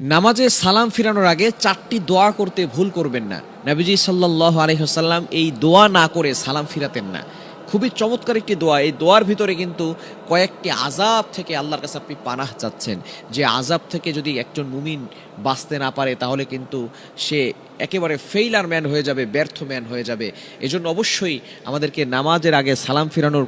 নামাজে সালাম ফিরানোর আগে চারটি দোয়া করতে ভুল করবেন না। নাবিজি সাল্লাহ আলহিহাল্লাম এই দোয়া না করে সালাম ফিরাতেন না। খুবই চমৎকার একটি দোয়া। এই দোয়ার ভিতরে কিন্তু কয়েকটি আজাব থেকে আল্লাহর কাছে আপনি পানাহ চাচ্ছেন। যে আজাব থেকে যদি একজন মুমিন বাঁচতে না পারে, তাহলে কিন্তু সে একেবারে ফেইলার ম্যান হয়ে যাবে, ব্যর্থ ম্যান হয়ে যাবে। এজন্য অবশ্যই আমাদেরকে নামাজের আগে সালাম ফিরানোর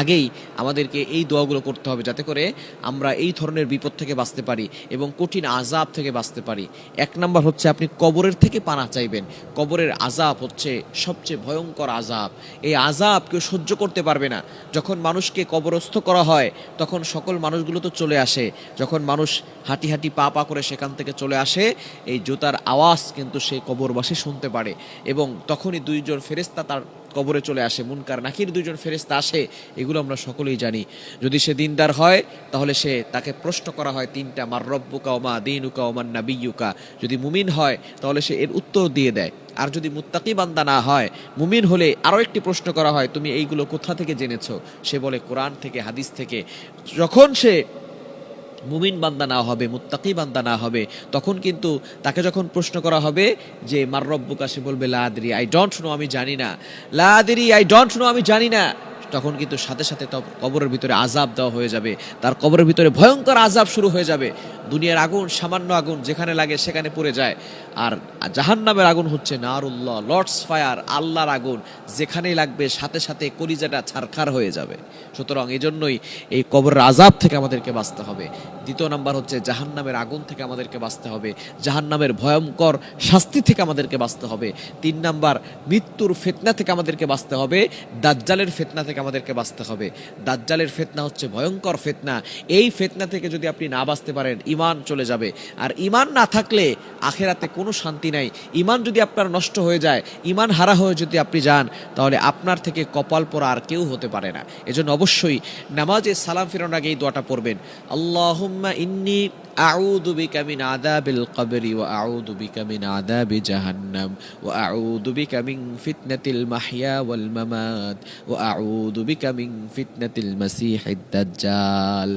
আগেই আমাদেরকে এই দোয়াগুলো করতে হবে যাতে করে আমরা এই ধরনের বিপদ থেকে বাঁচতে পারি এবং কঠিন আজাব থেকে বাঁচতে পারি। এক নাম্বার হচ্ছে আপনি কবরের থেকে পানা চাইবেন। কবরের আজাব হচ্ছে সবচেয়ে ভয়ঙ্কর আজাব এই আজাব কেউ সহ্য করতে পারবে না। যখন মানুষকে কবরস্থ করা হয়, তখন সকল মানুষগুলো তো চলে আসে। যখন মানুষ হাঁটি হাঁটি পা পা করে সেখান থেকে চলে আসে, এই জুতার আওয়াজ কিন্তু সে কবরবাসী শুনতে পারে এবং তখনই দুইজন ফেরেস্তা তার কবরে চলে আসে, মুনকার, নাকির দুজন ফেরেস্তা আসে, এগুলো আমরা সকলেই জানি। যদি সে দিনদার হয়, তাহলে সে তাকে প্রশ্ন করা হয় তিনটা, মার রব্বুকা ওমা দিনুকা ওমান নাবিয়ুকা। যদি মুমিন হয়, তাহলে সে এর উত্তর দিয়ে দেয়। আর যদি মুত্তাকি বান্দা না হয়, মুমিন হলে আরও একটি প্রশ্ন করা হয়, তুমি এইগুলো কোথা থেকে জেনেছো? সে বলে, কোরআন থেকে, হাদিস থেকে। যখন সে মুমিন বান্দা না হবে, মুত্তাকি বান্দা না হবে, তখন কিন্তু তাকে যখন প্রশ্ন করা হবে যে, মার রব্বু সে বলবে লাদরি আই ডোন্ট নো আমি জানি না। লাদরি আই ডোন্ট নো আমি জানি না। তখন কিন্তু সাথে সাথে তার কবরের ভিতরে আজাব দেওয়া হয়ে যাবে। তার কবরের ভিতরে ভয়ঙ্কর আজাব শুরু হয়ে যাবে। দুনিয়ার আগুন, সামান্য আগুন যেখানে লাগে সেখানে পড়ে যায়। আর জাহান্নামের আগুন হচ্ছে নারুল্লাহ, লর্ডস ফায়ার, আল্লাহর আগুন, যেখানেই লাগবে সাথে সাথে কলিজাটা ছারখার হয়ে যাবে। সুতরাং এজন্যই জন্যই এই কবর আজাব থেকে আমাদেরকে বাঁচতে হবে। দ্বিতীয় নাম্বার হচ্ছে জাহান্নামের আগুন থেকে আমাদেরকে বাঁচতে হবে, জাহান্নামের ভয়ঙ্কর শাস্তি থেকে আমাদেরকে বাঁচতে হবে। তিন নাম্বার, মৃত্যুর ফেতনা থেকে আমাদেরকে বাঁচতে হবে, দাজ্জালের ফেতনা থেকে আমাদেরকে বাঁচতে হবে। দাজ্জালের ফেতনা হচ্ছে ভয়ঙ্কর ফেতনা। এই ফেতনা থেকে যদি আপনি না বাঁচতে পারেন ইমান চলে যাবে। আর ইমান না থাকলে আখেরাতে কোনো শান্তি নাই। ইমান যদি আপনার নষ্ট হয়ে যায় ইমান হারা হয়ে যদি আপনি যান, তাহলে আপনার থেকে কপাল পরা আর কেউ হতে পারে না। এজন্য অবশ্যই নামাজে সালাম ফেরানোর আগে এই দোয়াটা পড়বেন। আল্লাহুম্মা ইন্নি আউযু কবরি ওয়া আউযু বিকা মিন আযাবি জাহান্নাম ওয়া আউযু বিকা মিন ফিতনাতিল মাহইয়া ওয়াল মামাত ওয়া আউযু বিকা মিন ফিতনাতিল মাসিহিদ দাজ্জাল।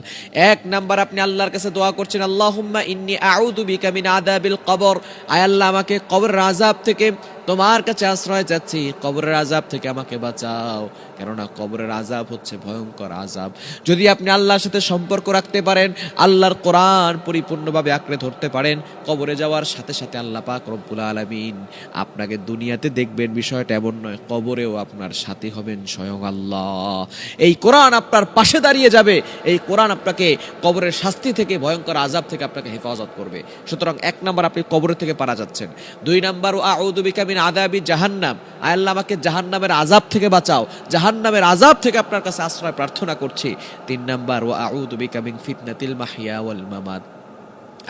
এক নাম্বার আপনি আল্লাহর কাছে দোয়া করছেন, আল্লাহুম্মা ইন্নি আউযু বিকা মিন আযাবিল কবর। আয় আল্লাহ, আমাকে কবরের আযাব থেকে তোমার কাছে আশ্রয় চাচ্ছি কবরের আজাব থেকে আমাকে বাঁচাও। কেননা কবরের আজাব হচ্ছে ভয়ঙ্কর আজাব যদি আপনি আল্লাহর সাথে সম্পর্ক রাখতে পারেন, আল্লাহর কোরআন পরিপূর্ণভাবে আঁকড়ে ধরতে পারেন, কবরে যাওয়ার সাথে সাথে আল্লাহ পাক রব্বুল আলমিন। আপনাকে দুনিয়াতে দেখবেন বিষয়টা এমন নয়, কবরেও আপনার সাথী হবেন স্বয়ং আল্লাহ। এই কোরআন আপনার পাশে দাঁড়িয়ে যাবে, এই কোরআন আপনাকে কবরের শাস্তি থেকে, ভয়ঙ্কর আজাব থেকে আপনাকে হেফাজত করবে। সুতরাং এক নম্বর আপনি কবরের থেকে পারা যাচ্ছেন। দুই নম্বর, ও আউদুবিকা মিন আদাবি জাহান্নাম। আল্লাহ, আমাকে জাহান্নামের আজাব থেকে বাঁচাও। জাহান্নামের আজাব থেকে আপনার কাছে আশ্রয় প্রার্থনা করছি। তিন নম্বর, ও আউদুবিকা মিন ফিতনাতিল মাহিয়া ওয়াল আয়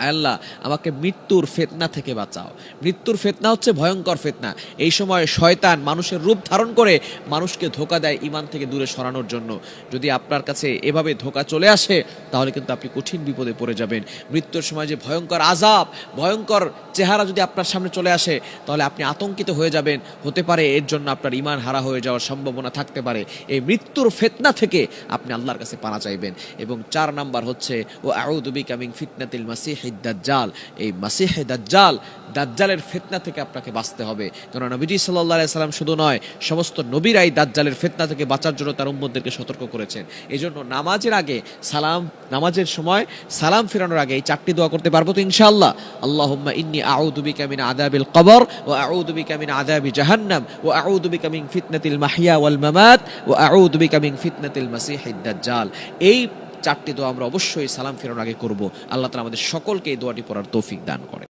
আল্লাহ, আমাকে মৃত্যুর ফেতনা থেকে বাঁচাও। মৃত্যুর ফেতনা হচ্ছে ভয়ঙ্কর ফেতনা। এই সময় শয়তান মানুষের রূপ ধারণ করে মানুষকে ধোকা দেয় ইমান থেকে দূরে সরানোর জন্য। যদি আপনার কাছে এভাবে ধোকা চলে আসে, তাহলে কিন্তু আপনি কঠিন বিপদে পড়ে যাবেন। মৃত্যুর সময় যে ভয়ঙ্কর আজাব ভয়ঙ্কর চেহারা যদি আপনার সামনে চলে আসে, তাহলে আপনি আতঙ্কিত হয়ে যাবেন। হতে পারে এর জন্য আপনার ইমান হারা হয়ে যাওয়ার সম্ভাবনা থাকতে পারে। এই মৃত্যুর ফেতনা থেকে আপনি আল্লাহর কাছে পানা চাইবেন। এবং চার নাম্বার হচ্ছে ও আউদুবি কামিং ফিতনাতিল মাসিহ দাজ্জাল। এই মাসিহ দাজ্জাল, দাজ্জালের ফেতনা থেকে আপনাকে বাঁচতে হবে। কারণ নবীজি সাল্লাহ সাল্লাম শুধু নয়, সমস্ত নবীরাই দাজ্জালের ফেতনা থেকে বাঁচার জন্য তার উম্মদেরকে সতর্ক করেছেন। এই জন্য নামাজের আগে সালাম, নামাজের সময় সালাম ফেরানোর আগে এই চারটি দোয়া করতে পারব তো ইনশাআল্লাহ। আল্লাহুম্মা ইন্নি আউদুবি বিকা মিন আযাবিল কবর ও আউযু কামিন মিন আযাবি জাহান্নাম ও আউযু বিকা মিন ফিতনাতিল মাহইয়া ওয়াল মামাত ও আউযু বিকা মিন ফিতনাতিল মাসিহিদ দাজ্জাল। এই চারটি দোয়া আমরা অবশ্যই সালাম ফেরানোর আগে করব। আল্লাহ তালা আমাদের সকলকে এই দোয়াটি পড়ার তৌফিক দান করে